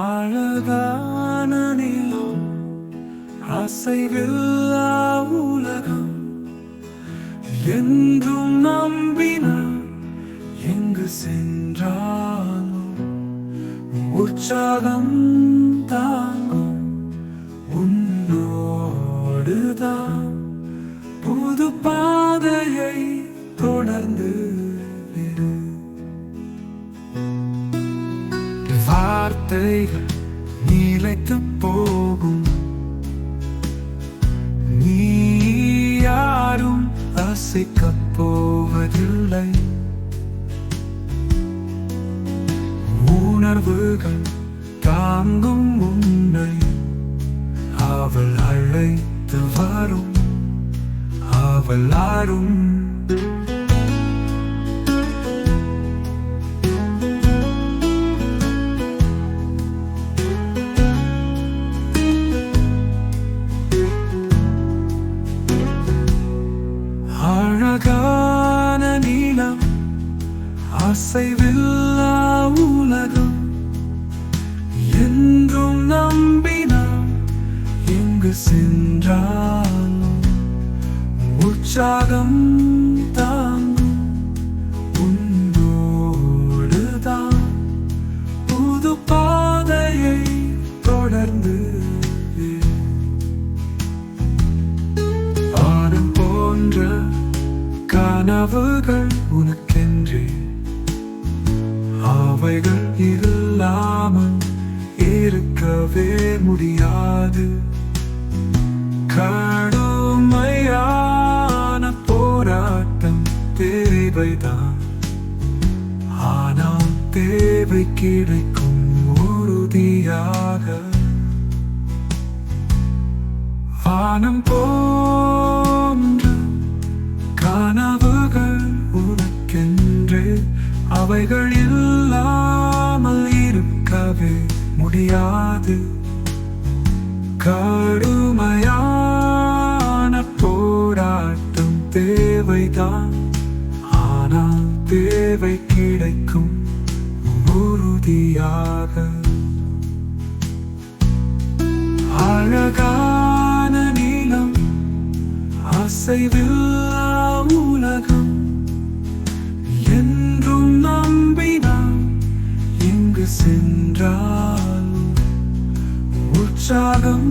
அழகான நிலம் அசைவில்லா உலகம் என்றும் நம்பினார் எங்கு சென்றாலும் உற்சாகம் தாங்கும் உன்னோடுதான். புது பாதையை தொடர்ந்து வார்த்தைகள் நீலைத்து போகும். நீ யாரும் ரசிக்கப் போவதில்லை. உணர்வுகள் தாங்கும் உன்னை அவள் அழைத்து வரும். அவள் ஆரும் அசைவில்லா உலகம். என்றும் நம்பினான் எங்கு சென்றாலும் உற்சாகம் தாங்கும் உன்னோடுதான் புது பாதையை தொடர்ந்து இரு. போன்ற கனவுகள் உனக்கென்றே. அவைகள் இல்லாமல் இருக்கவே முடியாது. கடுமையான போராட்டம் தேவைதான். ஆனால் தேவை கிடைக்கும் உறுதியாக. வானம் போன்ற கனவுகள் உனக்கென்ன அவைகள் இல்லாமல் இருக்கவே முடியாது. கடுமையான போராட்டம் தேவைதான். ஆனால் தேவை கிடைக்கும் உறுதியாக. அழகான நீளம் அசைவில்லா உலகம் என்றும் நான் சென்றால் உற்சாகம்